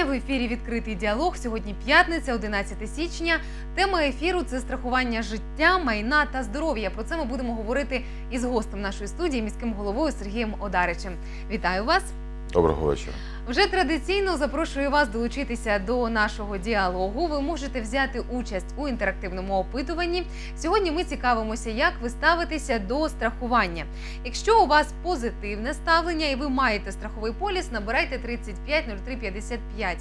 вітання в ефірі Відкритий діалог. Сьогодні п'ятниця, 11 січня. Тема ефіру це страхування життя, майна та здоров'я. Про це ми будемо говорити із гостем нашої студії, міським головою Сергієм Одаричем. Вітаю вас! Доброго вечора. Вже традиційно запрошую вас долучитися до нашого діалогу. Ви можете взяти участь у інтерактивному опитуванні. Сьогодні ми цікавимося, як ви ставитеся до страхування. Якщо у вас позитивне ставлення і ви маєте страховий поліс, набирайте 35 03 55.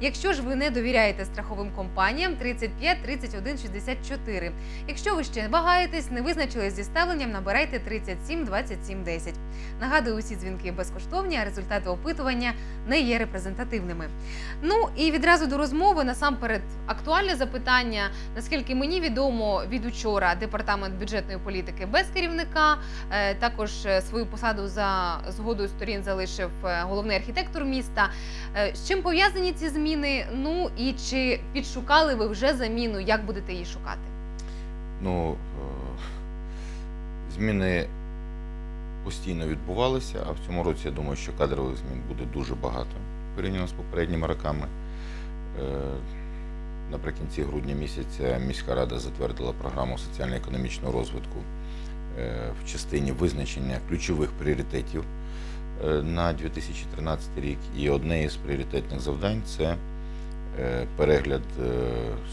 Якщо ж ви не довіряєте страховим компаніям, 35 31 64. Якщо ви ще вагаєтесь, не визначились зі ставленням, набирайте 37 27 10. Нагадую, усі дзвінки безкоштовні, а результати опитування не є репрезентативними. Ну і відразу до розмови насамперед актуальне запитання. Наскільки мені відомо від учора департамент бюджетної політики без керівника, е, також е, свою посаду за згодою сторін залишив е, головний архітектор міста. З чим пов'язані ці зміни? Ну і чи підшукали ви вже заміну? Як будете її шукати? Ну, зміни постійно відбувалися, а в цьому році я думаю, що кадрових змін буде дуже багато порівняно з попередніми роками. Е, Наприкінці грудня місяця міська рада затвердила програму соціально-економічного розвитку е, в частині визначення ключових пріоритетів е, на 2013 рік. І одне із пріоритетних завдань це перегляд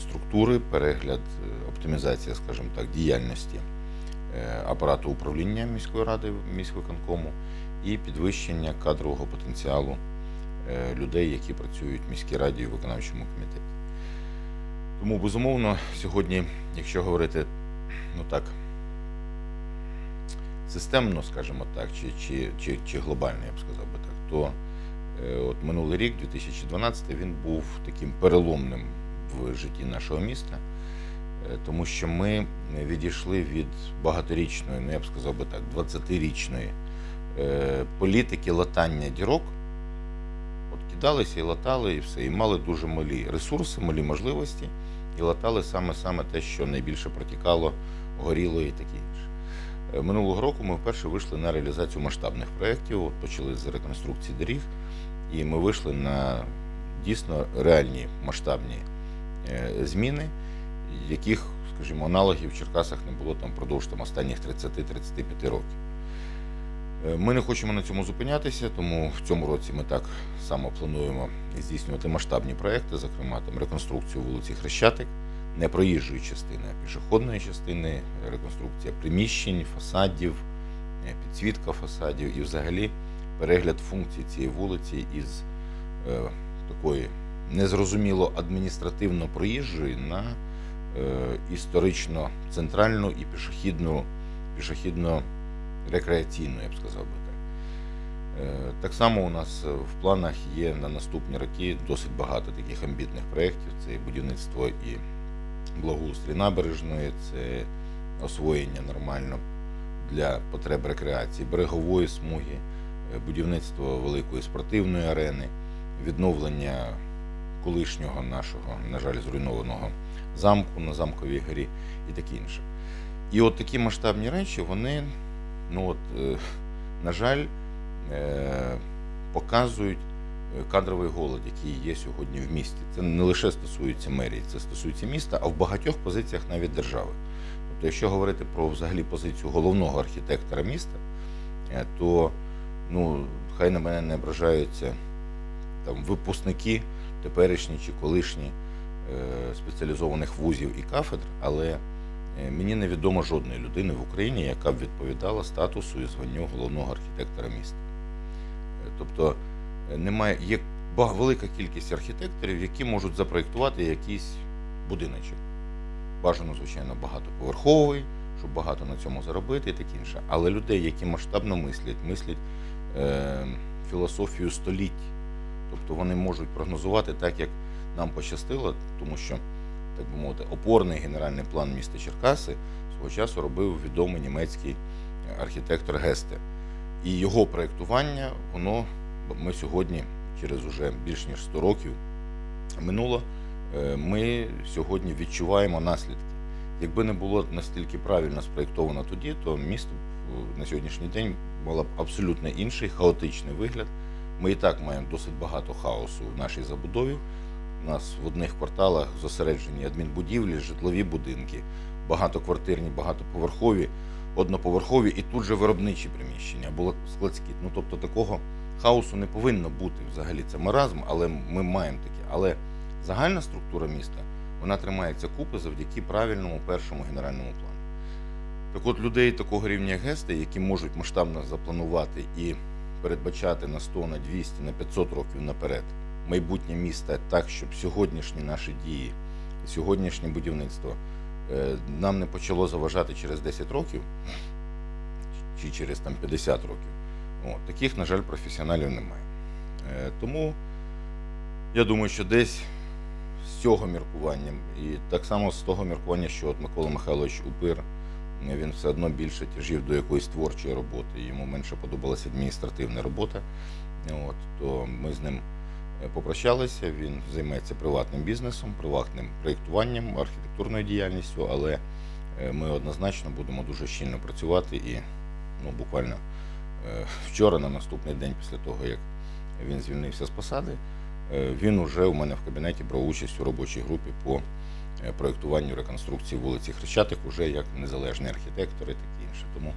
структури, перегляд оптимізація, скажімо так, діяльності апарату управління міської ради, міськвиконкому і підвищення кадрового потенціалу е, людей, які працюють в міській раді і виконавчому комітеті. Тому, безумовно, сьогодні, якщо говорити, ну так, системно, скажімо так, чи, чи, чи, чи глобально, я б сказав би так, то е, от минулий рік, 2012, він був таким переломним в житті нашого міста, е, тому що ми відійшли від багаторічної, ну я б сказав би так, 20-річної е, політики латання дірок. От кидалися і латали, і все, і мали дуже малі ресурси, малі можливості, і латали саме саме те, що найбільше протікало, горіло і таке інше. Е, Минулого року ми вперше вийшли на реалізацію масштабних проєктів, почали з реконструкції доріг, і ми вийшли на дійсно реальні масштабні е, зміни, яких, скажімо, аналогів в Черкасах не було там впродовж там, останніх 30-35 років. Е, Ми не хочемо на цьому зупинятися, тому в цьому році ми так само плануємо здійснювати масштабні проекти, зокрема там реконструкцію вулиці Хрещатик, не проїжджої частини, а пішохідної частини, реконструкція приміщень, фасадів, е, підсвітка фасадів і взагалі перегляд функцій цієї вулиці із е, такої незрозуміло адміністративно проїжджої на історично центральну і пішохідну, пішохідно рекреаційну, я б сказав би так. Е, Так само у нас е, в планах є на наступні роки досить багато таких амбітних проєктів. Це і будівництво і благоустрій набережної, це освоєння нормально для потреб рекреації, берегової смуги, е, будівництво великої спортивної арени, відновлення колишнього нашого, на жаль, зруйнованого замку на замковій горі і таке інше. І от такі масштабні речі, вони, ну от, е, на жаль, е, показують е, кадровий голод, який є сьогодні в місті. Це не лише стосується мерії, це стосується міста, а в багатьох позиціях навіть держави. Тобто, якщо говорити про взагалі позицію головного архітектора міста, то ну, хай на мене не ображаються там випускники теперішні чи колишні спеціалізованих вузів і кафедр, але е, мені невідомо жодної людини в Україні, яка б відповідала статусу і званню головного архітектора міста. Е, Тобто е, немає, є велика кількість архітекторів, які можуть запроєктувати якийсь будиночок. Бажано, звичайно, багатоповерховий, щоб багато на цьому заробити і таке інше. Але людей, які масштабно мислять, мислять е, філософію століть. Тобто вони можуть прогнозувати так, як нам пощастило, тому що, так би мовити, опорний генеральний план міста Черкаси свого часу робив відомий німецький архітектор Гесте. І його проєктування, воно ми сьогодні, через уже більш ніж 100 років минуло, е, ми сьогодні відчуваємо наслідки. Якби не було настільки правильно спроєктовано тоді, то місто е, на сьогоднішній день мало б абсолютно інший хаотичний вигляд, Ми і так маємо досить багато хаосу в нашій забудові. У нас в одних кварталах зосереджені адмінбудівлі, житлові будинки, багатоквартирні, багатоповерхові, одноповерхові і тут же виробничі приміщення або складські. Ну тобто такого хаосу не повинно бути взагалі. Це маразм, але ми маємо таке. Але загальна структура міста вона тримається купи завдяки правильному першому генеральному плану. Так от людей такого рівня Гести, які можуть масштабно запланувати і передбачати на 100, на 200, на 500 років наперед майбутнє міста так, щоб сьогоднішні наші дії, сьогоднішнє будівництво е, нам не почало заважати через 10 років чи через там 50 років. От, таких, на жаль, професіоналів немає. Е, Тому я думаю, що десь з цього міркування, і так само з того міркування, що от Микола Михайлович Упир, він все одно більше тяжів до якоїсь творчої роботи, йому менше подобалася адміністративна робота. От, то ми з ним попрощалися. Він займається приватним бізнесом, приватним проєктуванням, архітектурною діяльністю, але е, ми однозначно будемо дуже щільно працювати і ну, буквально е, вчора, на наступний день після того, як він звільнився з посади, е, він уже у мене в кабінеті брав участь у робочій групі по е, проєктуванню реконструкції вулиці Хрещатик, уже як незалежний архітектор і таке інше. Тому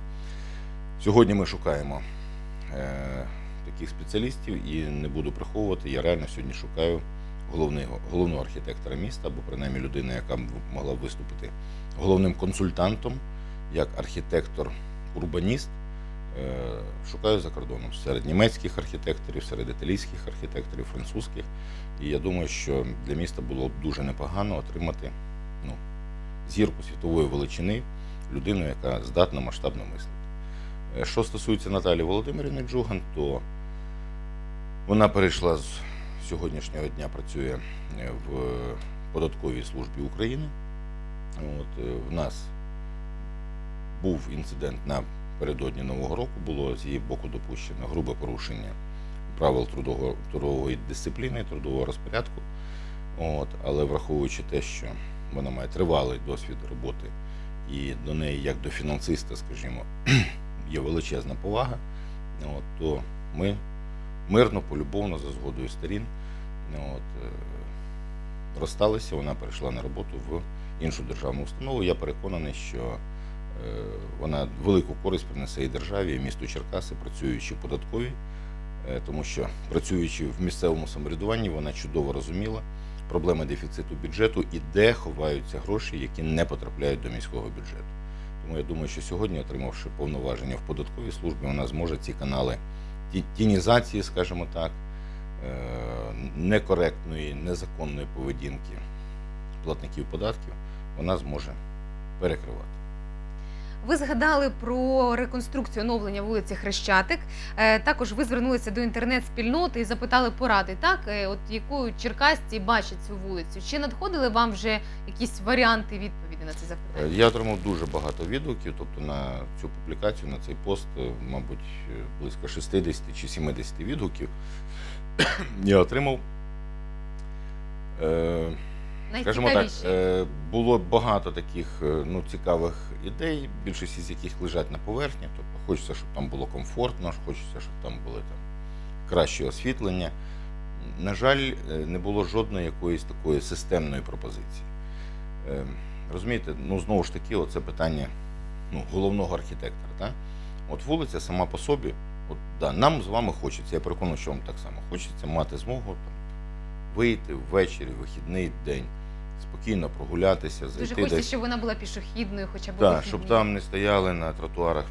сьогодні ми шукаємо е, таких спеціалістів і не буду приховувати. Я реально сьогодні шукаю головного, головного архітектора міста, або принаймні людину, яка б могла виступити головним консультантом як архітектор-урбаніст. Е, Шукаю за кордоном серед німецьких архітекторів, серед італійських архітекторів, французьких. І я думаю, що для міста було б дуже непогано отримати ну, зірку світової величини, людину, яка здатна масштабно мислити. Що стосується Наталі Володимирівни Джуган, то вона перейшла з сьогоднішнього дня, працює е, в податковій службі України. От, е, в нас був інцидент напередодні Нового року, було з її боку допущено грубе порушення правил трудового, трудової дисципліни, трудового розпорядку. От, але враховуючи те, що вона має тривалий досвід роботи, і до неї, як до фінансиста, скажімо, є величезна повага, от, то ми мирно, полюбовно, за згодою сторін, от, е, розсталися, вона перейшла на роботу в іншу державну установу. Я переконаний, що е, вона велику користь принесе і державі, і місту Черкаси, працюючи в податковій, е, тому що працюючи в місцевому самоврядуванні, вона чудово розуміла проблеми дефіциту бюджету і де ховаються гроші, які не потрапляють до міського бюджету. Тому я думаю, що сьогодні, отримавши повноваження в податковій службі, вона зможе ці канали тінізації, скажімо так, е, некоректної, незаконної поведінки платників податків, вона зможе перекривати. Ви згадали про реконструкцію оновлення вулиці Хрещатик. Е, Також ви звернулися до інтернет-спільноти і запитали поради, так Е, от яку черкасці бачать цю вулицю. Чи надходили вам вже якісь варіанти відповіді на це Е, запитання? Я отримав дуже багато відгуків, тобто на цю публікацію, на цей пост, е, мабуть, е, близько 60 чи 70 відгуків я отримав. Скажімо так, е, було багато таких е, ну, цікавих ідей, більшість з яких лежать на поверхні. Тобто хочеться, щоб там було комфортно, хочеться, щоб там були там краще освітлення. На жаль, е, не було жодної якоїсь такої системної пропозиції. Розумієте, ну знову ж таки, це питання ну, головного архітектора. Так? От вулиця сама по собі, от, да, нам з вами хочеться, я переконаний, що вам так само хочеться мати змогу там, вийти ввечері, вихідний день, спокійно прогулятися, Дуже хочеться, десь. щоб вона була пішохідною, хоча б Так, щоб там не стояли на тротуарах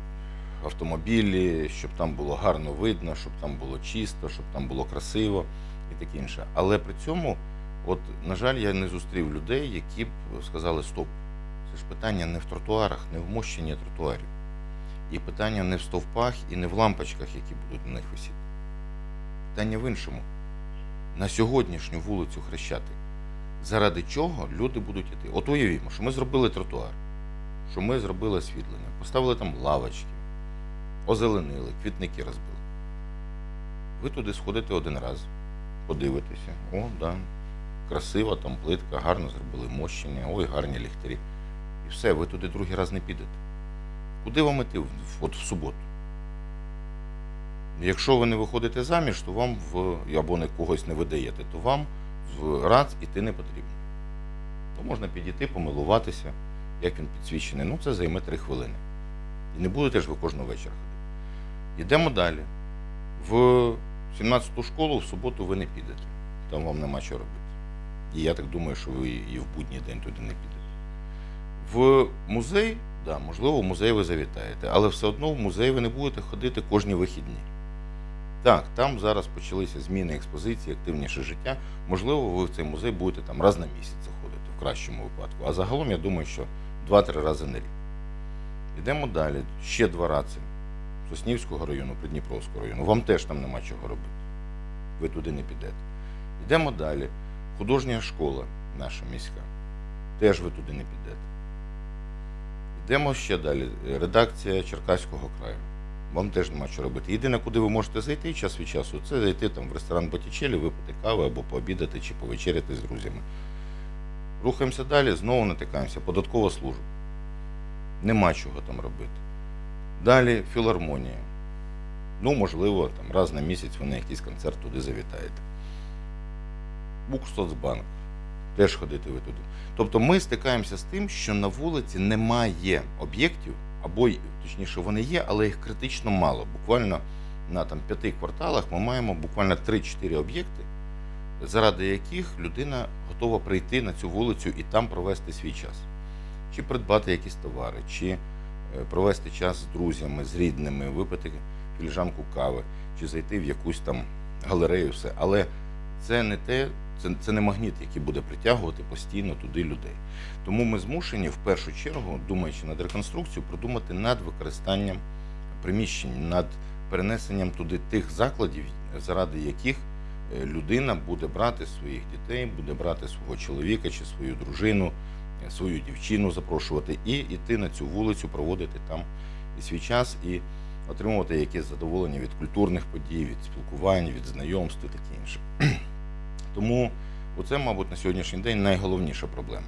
автомобілі, щоб там було гарно видно, щоб там було чисто, щоб там було красиво і таке інше. Але при цьому, от, на жаль, я не зустрів людей, які б сказали стоп. Це ж питання не в тротуарах, не в мощенні тротуарів. І питання не в стовпах і не в лампочках, які будуть на них висіти. Питання в іншому. На сьогоднішню вулицю Хрещатик, заради чого люди будуть йти? От уявімо, що ми зробили тротуар, що ми зробили освітлення, поставили там лавочки, озеленили, квітники розбили. Ви туди сходите один раз, подивитеся, о, да, красиво, там плитка, гарно зробили мощення, ой, гарні ліхтарі. І все, ви туди другий раз не підете. Куди вам іти от в суботу? Якщо ви не виходите заміж, то вам в або не когось не видаєте, то вам в РАЦ іти не потрібно. То можна підійти, помилуватися, як він підсвічений. Ну, це займе три хвилини. І не будете ж ви кожного вечора ходити. Йдемо далі. В 17-ту школу в суботу ви не підете. Там вам нема що робити. І я так думаю, що ви і в будній день туди не підете. В музей, да, можливо, в музей ви завітаєте, але все одно в музей ви не будете ходити кожні вихідні. Так, там зараз почалися зміни експозиції, активніше життя. Можливо, ви в цей музей будете там раз на місяць заходити, в кращому випадку. А загалом я думаю, що 2-3 рази на рік. Йдемо далі. Ще два рази. Соснівського району, Придніпровського району. Вам теж там нема чого робити. Ви туди не підете. Йдемо далі. Художня школа наша міська. Теж ви туди не підете. Йдемо ще далі. Редакція Черкаського краю. Вам теж нема що робити. Єдине, куди ви можете зайти час від часу, це зайти там в ресторан Боттічелі, випити кави або пообідати чи повечеряти з друзями. Рухаємося далі, знову натикаємося. Податкова служба. Нема чого там робити. Далі філармонія. Ну, можливо, там раз на місяць ви на якийсь концерт туди завітаєте. Буксоцбанк. Теж ходити ви туди. Тобто ми стикаємося з тим, що на вулиці немає об'єктів, або точніше вони є, але їх критично мало. Буквально на там, п'яти кварталах ми маємо буквально 3-4 об'єкти, заради яких людина готова прийти на цю вулицю і там провести свій час. Чи придбати якісь товари, чи е, провести час з друзями, з рідними, випити філіжанку кави, чи зайти в якусь там галерею, все. Але це не те, це, це не магніт, який буде притягувати постійно туди людей. Тому ми змушені в першу чергу, думаючи над реконструкцією, продумати над використанням приміщень, над перенесенням туди тих закладів, заради яких е, людина буде брати своїх дітей, буде брати свого чоловіка чи свою дружину, е, свою дівчину запрошувати і йти на цю вулицю, проводити там і свій час, і отримувати якесь задоволення від культурних подій, від спілкувань, від знайомств і таке інше. Тому оце, мабуть, на сьогоднішній день найголовніша проблема.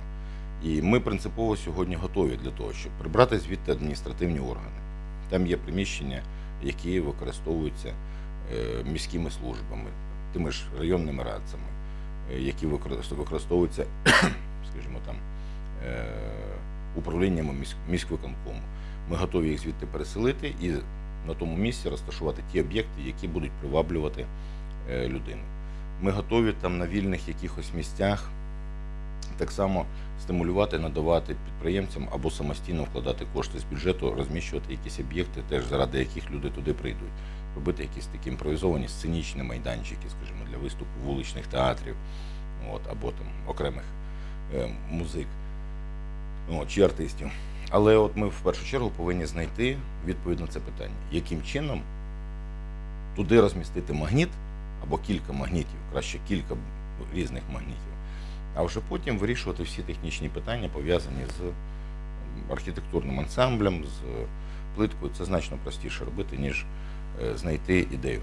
І ми принципово сьогодні готові для того, щоб прибрати звідти адміністративні органи. Там є приміщення, які використовуються е, міськими службами, тими ж районними радцями, е, які використовуються, скажімо там, е, управліннями міськвиконкому. Ми готові їх звідти переселити і на тому місці розташувати ті об'єкти, які будуть приваблювати людину. Ми готові там на вільних якихось місцях так само стимулювати, надавати підприємцям або самостійно вкладати кошти з бюджету, розміщувати якісь об'єкти, теж заради яких люди туди прийдуть, робити якісь такі імпровізовані сценічні майданчики, скажімо, для виступу вуличних театрів, от, або там окремих е, музик от, чи артистів. Але от ми в першу чергу повинні знайти відповідь на це питання, яким чином туди розмістити магніт або кілька магнітів, краще кілька різних магнітів, а вже потім вирішувати всі технічні питання, пов'язані з архітектурним ансамблем, з плиткою. Це значно простіше робити, ніж е, знайти ідею.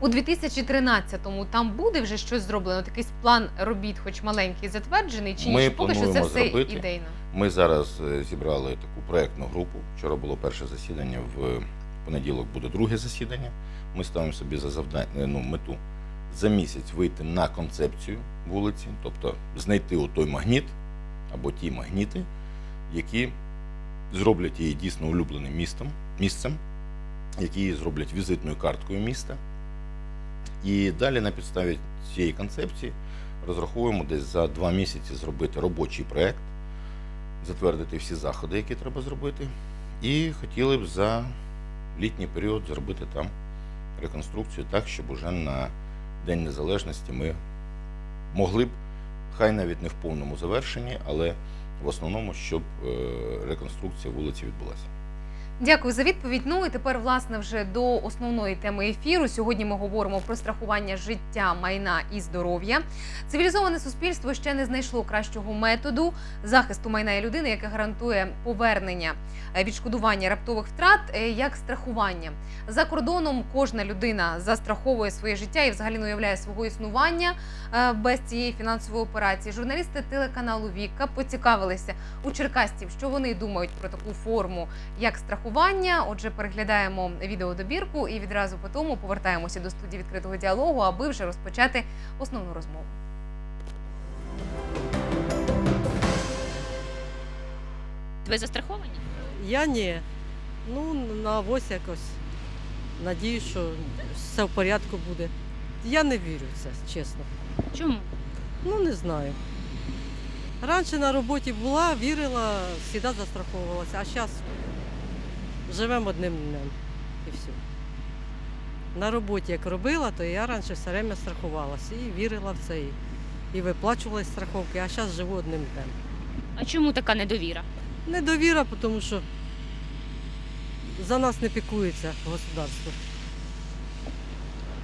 У 2013-му там буде вже щось зроблено, такий план робіт, хоч маленький, затверджений, чи ні? Ми Чи поки що це все зробити. ідейно. Ми зараз е, зібрали таку проектну групу. Вчора було перше засідання, в понеділок буде друге засідання. Ми ставимо собі за завдання ну, мету за місяць вийти на концепцію вулиці, тобто знайти той магніт або ті магніти, які зроблять її дійсно улюбленим містом, місцем, які її зроблять візитною карткою міста. І далі на підставі цієї концепції розраховуємо десь за два місяці зробити робочий проект, затвердити всі заходи, які треба зробити. І хотіли б за літній період зробити там реконструкцію так, щоб уже на День Незалежності ми могли б, хай навіть не в повному завершенні, але в основному, щоб е, реконструкція вулиці відбулася. Дякую за відповідь. Ну і тепер, власне, вже до основної теми ефіру. Сьогодні ми говоримо про страхування життя, майна і здоров'я. Цивілізоване суспільство ще не знайшло кращого методу захисту майна і людини, яке гарантує повернення е, відшкодування раптових втрат, е, як страхування. За кордоном кожна людина застраховує своє життя і взагалі не уявляє свого існування е, без цієї фінансової операції. Журналісти телеканалу Віка поцікавилися у черкастів, що вони думають про таку форму, як страхування страхування. Отже, переглядаємо відеодобірку і відразу по тому повертаємося до студії відкритого діалогу, аби вже розпочати основну розмову. Ви застраховані? Я ні. Ну, на авось якось. Надію, що все в порядку буде. Я не вірю в це, чесно. Чому? Ну, не знаю. Раніше на роботі була, вірила, завжди застраховувалася, а зараз живемо одним днем і все. На роботі як робила, то я раніше все время страхувалася і вірила в це. І, і виплачувала страховки, а зараз живу одним днем. А чому така недовіра? Недовіра, тому що за нас не пікується государство.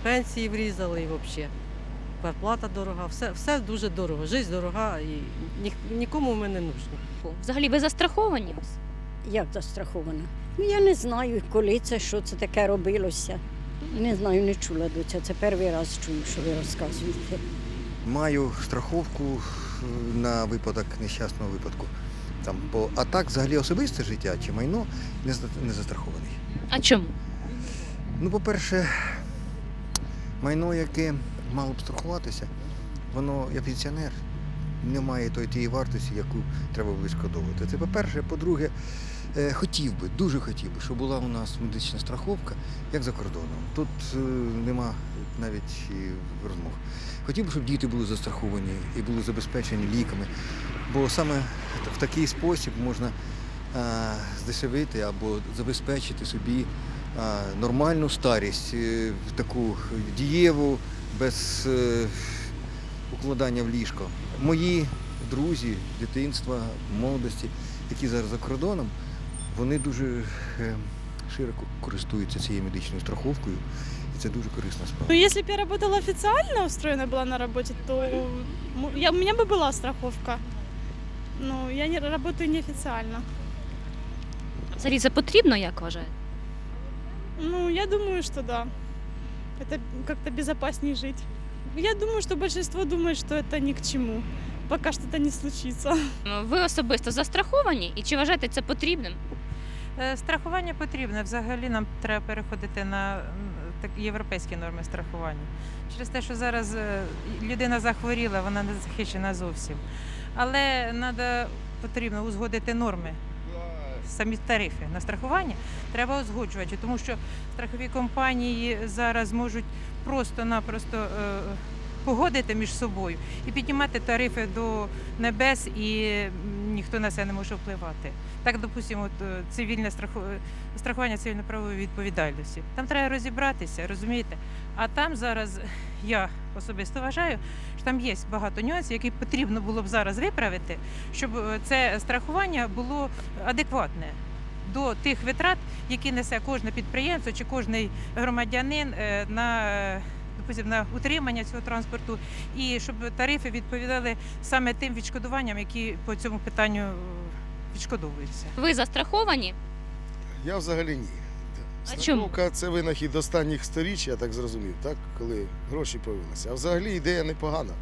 Пенсії врізали і взагалі. Зарплата дорога, все, все дуже дорого. Життя дорога і ні, нікому ми не нужні. Взагалі ви застраховані? Як застрахована? Ну, я не знаю, коли це, що це таке робилося. Не знаю, не чула до цього. Це перший раз чую, що ви розказуєте. Маю страховку е, на випадок нещасного випадку. Там, по... А так, взагалі, особисте життя чи майно не, не застрахований. А чому? Ну, по-перше, майно, яке мало б страхуватися, воно, я пенсіонер, не має тої тієї вартості, яку треба відшкодовувати. Це по-перше. По-друге, е, хотів би, дуже хотів би, щоб була у нас медична страховка, як за кордоном. Тут е, нема навіть розмов. Хотів би, щоб діти були застраховані і були забезпечені ліками, бо саме в такий спосіб можна е, здешевити або забезпечити собі нормальну старість, таку дієву, без укладання в ліжко. Мої друзі дитинства, молодості, які зараз за кордоном, вони дуже е, широко користуються цією медичною страховкою, і це дуже корисна справа. Ну, если бы я работала официально, устроена была на работе, то м- я, у меня бы была страховка. Но я не работаю неофициально. Взагалі це потрібно, як вважаєте? Ну, я думаю, что да. Это как-то безопаснее жить. Я думаю, что большинство думает, что это ни к чему, пока что-то не случится. Ви особисто застраховані і чи вважаєте це потрібним? Е, Страхування потрібне. Взагалі нам треба переходити на м, так, європейські норми страхування. Через те, що зараз е, людина захворіла, вона не захищена зовсім. Але надо, потрібно узгодити норми. Самі тарифи на страхування треба узгоджувати, тому що страхові компанії зараз можуть просто-напросто е, погодити між собою і піднімати тарифи до небес, і ніхто на це не може впливати. Так, допустимо, е, цивільне страху- страхування цивільно-правової відповідальності. Там треба розібратися, розумієте? А там зараз я особисто вважаю, що там є багато нюансів, які потрібно було б зараз виправити, щоб е, це страхування було адекватне до тих витрат, які несе кожне підприємство чи кожний громадянин е, на. Допустим, на утримання цього транспорту, і щоб тарифи відповідали саме тим відшкодуванням, які по цьому питанню е, відшкодовуються. Ви застраховані? Я взагалі ні. А? Страховка це винахід останніх сторіч, я так зрозумів, так? коли гроші появилися. А взагалі ідея непогана.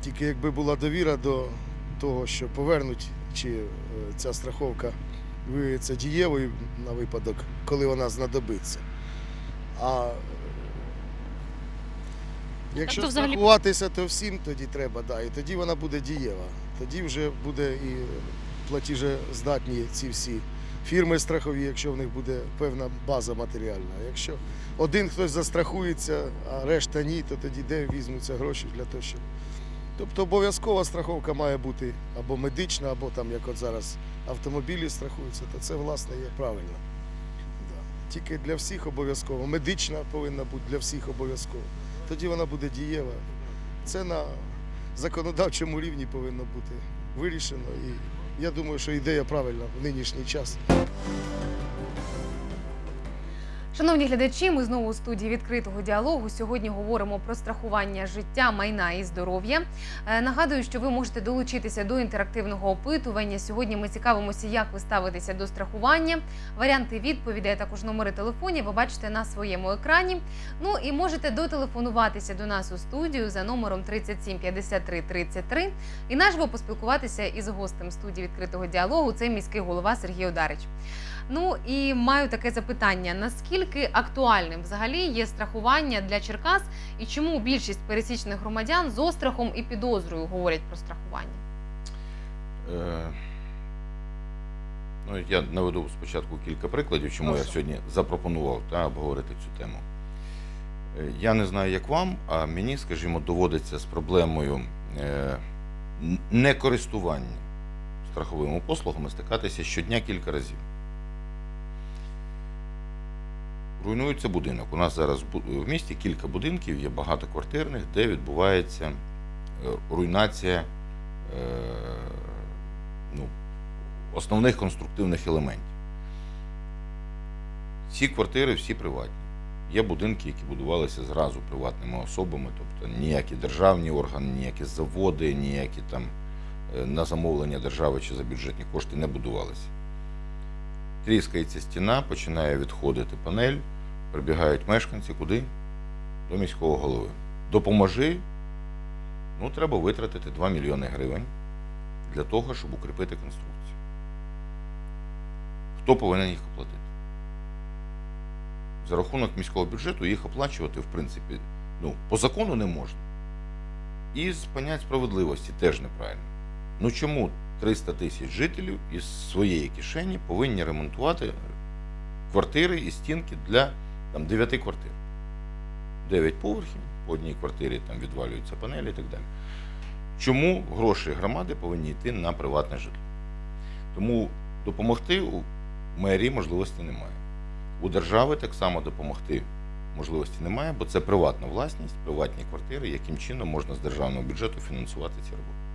Тільки якби була довіра до того, що повернуть, чи е, ця страховка виявиться дієвою на випадок, коли вона знадобиться. А якщо то взагалі- страхуватися, то всім тоді треба, да, і тоді вона буде дієва. Тоді вже буде і платіжездатні ці всі фірми страхові, якщо в них буде певна база матеріальна. Якщо один хтось застрахується, а решта ні, то тоді де візьмуться гроші для того, щоб. Тобто обов'язкова страховка має бути або медична, або там, як от зараз автомобілі страхуються, то це власне є правильно. Да. Тільки для всіх обов'язково. Медична повинна бути для всіх обов'язково. Тоді вона буде дієва. Це на законодавчому рівні повинно бути вирішено. І я думаю, що ідея правильна в нинішній час. Шановні глядачі, ми знову у студії відкритого діалогу. Сьогодні говоримо про страхування життя, майна і здоров'я. Е, Нагадую, що ви можете долучитися до інтерактивного опитування. Сьогодні ми цікавимося, як ви ставитеся до страхування. Варіанти відповідей, а також номери телефонів ви бачите на своєму екрані. Ну і можете дотелефонуватися до нас у студію за номером 37 53 33 і наживо поспілкуватися із гостем студії відкритого діалогу. Це міський голова Сергій Одарич. Ну і маю таке запитання: наскільки актуальним взагалі є страхування для Черкас, і чому більшість пересічних громадян з острахом і підозрою говорять про страхування? Е, Ну, я наведу спочатку кілька прикладів, чому я сьогодні запропонував та, обговорити цю тему. Е, Я не знаю, як вам, а мені, скажімо, доводиться з проблемою е, некористування страховими послугами стикатися щодня кілька разів. Руйнується будинок. У нас зараз в місті кілька будинків, є багатоквартирних, де відбувається е, руйнація е, ну, основних конструктивних елементів. Ці квартири всі приватні. Є будинки, які будувалися зразу приватними особами, тобто ніякі державні органи, ніякі заводи, ніякі там е, на замовлення держави чи за бюджетні кошти не будувалися. Тріскається стіна, починає відходити панель, прибігають мешканці куди? До міського голови. Допоможи. Ну, треба витратити 2 мільйони гривень для того, щоб укріпити конструкцію. Хто повинен їх оплатити? За рахунок міського бюджету їх оплачувати, в принципі, ну, по закону не можна. І з понять справедливості теж неправильно. Ну чому 300 тисяч жителів із своєї кишені повинні ремонтувати квартири і стінки для там, 9 квартир? 9 поверхів, по одній квартирі там відвалюються панелі і так далі. Чому гроші громади повинні йти на приватне житло? Тому допомогти у мерії можливості немає. У держави так само допомогти можливості немає, бо це приватна власність, приватні квартири, яким чином можна з державного бюджету фінансувати ці роботи.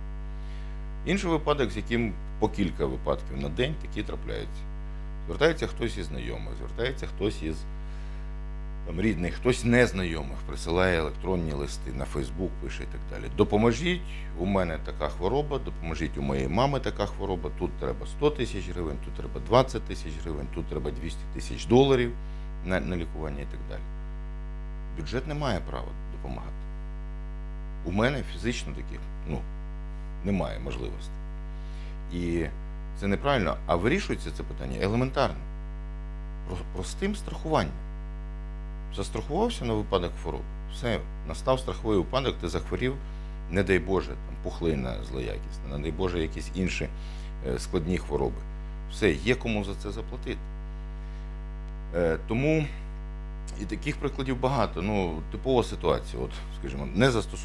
Інший випадок, з яким по кілька випадків на день такі трапляються. Звертається хтось із знайомих, звертається хтось із там, рідних, хтось незнайомих, присилає електронні листи на Фейсбук, пише і так далі. Допоможіть, у мене така хвороба, допоможіть у моєї мами така хвороба, тут треба 100 тисяч гривень, тут треба 20 тисяч гривень, тут треба 200 тисяч доларів на, на лікування і так далі. Бюджет не має права допомагати. У мене фізично таких ну, немає можливості. І це неправильно, а вирішується це питання елементарно. Простим страхуванням. Застрахувався на випадок хвороби. Все, настав страховий випадок, ти захворів, не дай Боже, там, пухлина злоякісна, не дай Боже, якісь інші е, складні хвороби. Все, є кому за це заплатити. Е, тому і таких прикладів багато. Ну, типова ситуація, от, скажімо, не застосування.